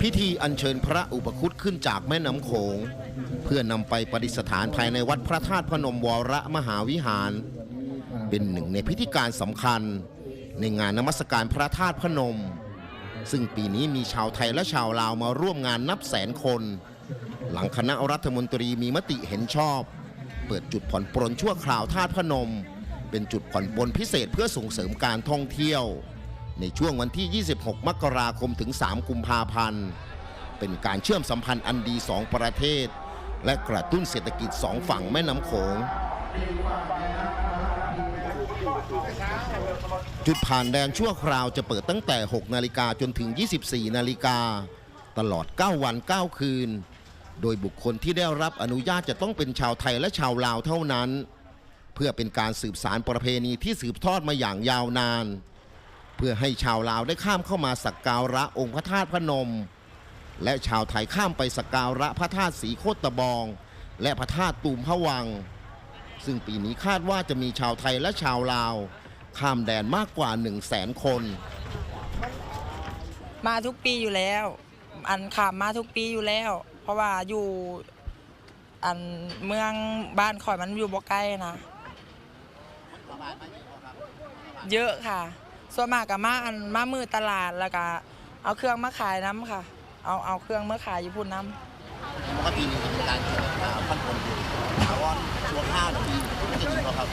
พิธีอัญเชิญพระอุปคุตขึ้นจากแม่น้ำโขง เพื่อนำไปประดิษฐานภายในวัดพระธาตุพนมวรมหาวิหาร เป็นหนึ่งในพิธีการสำคัญ ในงานนมัสการพระธาตุพนม ซึ่งปีนี้มีชาวไทยและชาวลาวมาร่วมงานนับแสนคน หลังคณะรัฐมนตรีมีมติเห็นชอบ เปิดจุดผ่อนปรนชั่วคราวธาตุพนม เป็นจุดผ่อนปรนพิเศษเพื่อส่งเสริมการท่องเที่ยว ในช่วงวันที่ 26 มกราคมถึง 3 กุมภาพันธ์ เป็นการเชื่อมสัมพันธ์อันดีสองประเทศ และกระตุ้นเศรษฐกิจสองฝั่งแม่น้ำโขง จุดผ่านแดนชั่วคราวจะเปิดตั้งแต่ 6 นาฬิกาจนถึง 24 นาฬิกา ตลอด 9 วัน 9 คืน โดยบุคคลที่ได้รับอนุญาตจะต้องเป็นชาวไทยและชาวลาวเท่านั้น เพื่อเป็นการสืบสารประเพณีที่สืบทอดมาอย่างยาวนาน เพื่อให้ชาวลาวได้ข้ามเข้ามาสักการะองค์พระธาตุพนม และชาวไทยข้ามไปสักการะพระธาตุสีโคตบอง และพระธาตุตูมพะวัง ซึ่งปีนี้คาดว่าจะมีชาวไทยและชาวลาว ข้ามแดนมากกว่า 1 0 0 0 0แสนคน มาทุกปีอยู่แล้ว อันขามมาทุกปีอยู่แล้ว เพราะว่าอยู่อันเมืองบ้านข่อยมันอยู่บ่ใกล้นะ เยอะค่ะ ส่วนมากกับมาอันมามือตลาดแล้วก็เอาเครื่องมาขายน้ำค่ะ เอาเอาเครื่องมาขายอยู่พุ่นน้ำปกตินี่เป็นการพันคนถาวรช่วงห้านาทีจะดีกว่าครับ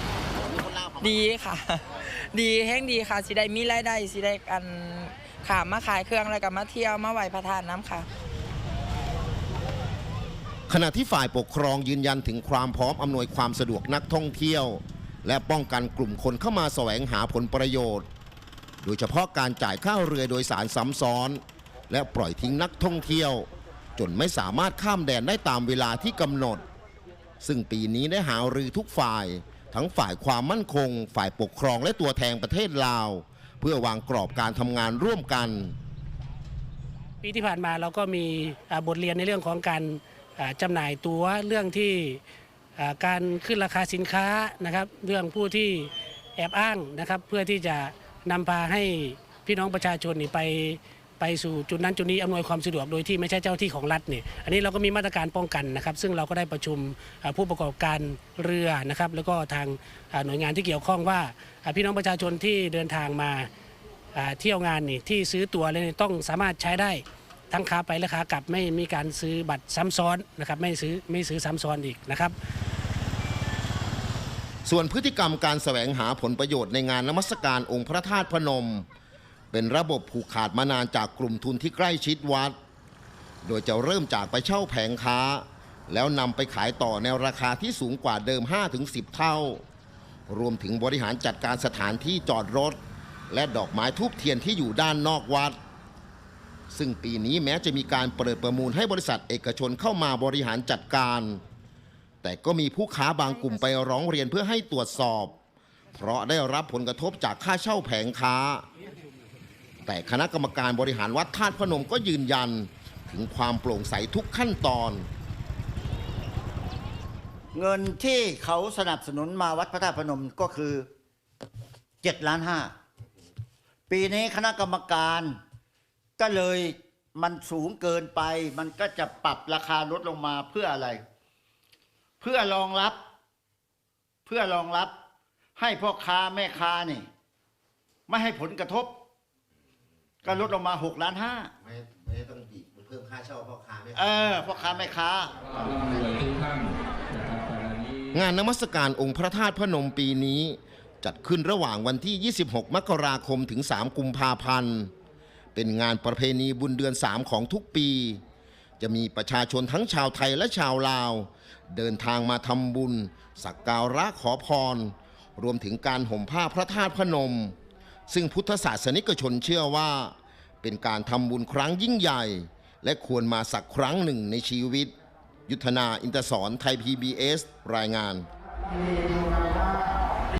มีคนลาวดีค่ะ ดีแห้งดีค่ะสิได้มีรายได้สิได้อันขามมาขายเครื่องแล้วก็มาเที่ยวมาไหวพระธาตุน้ำค่ะ ขณะที่ฝ่ายปกครองยืนยันถึงความพร้อมอำนวยความสะดวกนักท่องเที่ยว และป้องกันกลุ่มคนเข้ามาแสวงหาผลประโยชน์ โดยเฉพาะการจ่ายค่าเรือโดยสารซ้ำซ้อน และปล่อยทิ้งนักท่องเที่ยว จนไม่สามารถข้ามแดนได้ตามเวลาที่กำหนด ซึ่งปีนี้ได้หารือทุกฝ่าย ทั้งฝ่ายความมั่นคง ฝ่ายปกครองและตัวแทนประเทศลาว เพื่อวางกรอบการทำงานร่วมกัน ปีที่ผ่านมาเราก็มีบทเรียนในเรื่องของการจำหน่ายตัวเรื่องที่การขึ้นราคาสินค้านะครับ เรื่องผู้ที่แอบอ้างนะครับ เพื่อที่จะ นำพาให้พี่น้องประชาชนนี่ไปไปสู่จุดนั้นจุดนี้อำนวยความสะดวกโดยที่ไม่ใช่เจ้าที่ของรัฐเนี่ยอันนี้เราก็มีมาตรการป้องกันนะครับ ซึ่งเราก็ได้ประชุมผู้ประกอบการเรือนะครับ แล้วก็ทางหน่วยงานที่เกี่ยวข้องว่า พี่น้องประชาชนที่เดินทางมาเที่ยวงานนี่ที่ซื้อตั๋วเลยต้องสามารถใช้ได้ทั้งขาไปและขากลับไม่มีการซื้อบัตรซ้ำซ้อนนะครับไม่ซื้อไม่ซื้อซ้ำซ้อนอีกนะครับ ส่วนพฤติกรรมการแสวงหาผลประโยชน์ในงานนมัสการองค์พระธาตุพนม เป็นระบบผูกขาดมานานจากกลุ่มทุนที่ใกล้ชิดวัด โดยจะเริ่มจากไปเช่าแผงค้า แล้วนำไปขายต่อในราคาที่สูงกว่าเดิม 5-10 เท่า รวมถึงบริหารจัดการสถานที่จอดรถ และดอกไม้ทูบเทียนที่อยู่ด้านนอกวัด ซึ่งปีนี้แม้จะมีการเปิดประมูลให้บริษัทเอกชนเข้ามาบริหารจัดการ แต่ก็มีผู้ค้าบางกลุ่มไปร้องเรียนเพื่อให้ตรวจสอบ เพราะได้รับผลกระทบจากค่าเช่าแผงค้า แต่คณะกรรมการบริหารวัดธาตุพนมก็ยืนยัน ถึงความโปร่งใสทุกขั้นตอน เงินที่เขาสนับสนุนมาวัดพระธาตุพนมก็คือเจ็ดล้านห้าปีนี้คณะกรรมการก็เลยมันสูงเกินไป มันก็จะปรับราคาลดลงมาเพื่ออะไร เพื่อรองรับ เพื่อรองรับ ให้พ่อค้าแม่ค้านี่ไม่ให้ผลกระทบ ก็ลดลงมาหกล้านห้าไม่ไม่ต้องบีบเพิ่มค่าเช่าพ่อค้าไม่เออพ่อค้าแม่ค้า งานนมัสการองค์พระธาตุพนมปีนี้ จัดขึ้นระหว่างวันที่ 26 มกราคมถึง 3 กุมภาพันธ์ เป็นงานประเพณีบุญเดือน 3 ของทุกปี จะมีประชาชนทั้งชาวไทยและชาวลาว เดินทางมาทำบุญ สักการะขอพร รวมถึงการห่มผ้าพระธาตุพนม ซึ่งพุทธศาสนิกชนเชื่อว่า เป็นการทำบุญครั้งยิ่งใหญ่ และควรมาสักครั้งหนึ่งในชีวิต ยุทธนาอินทศรไทย PBS รายงาน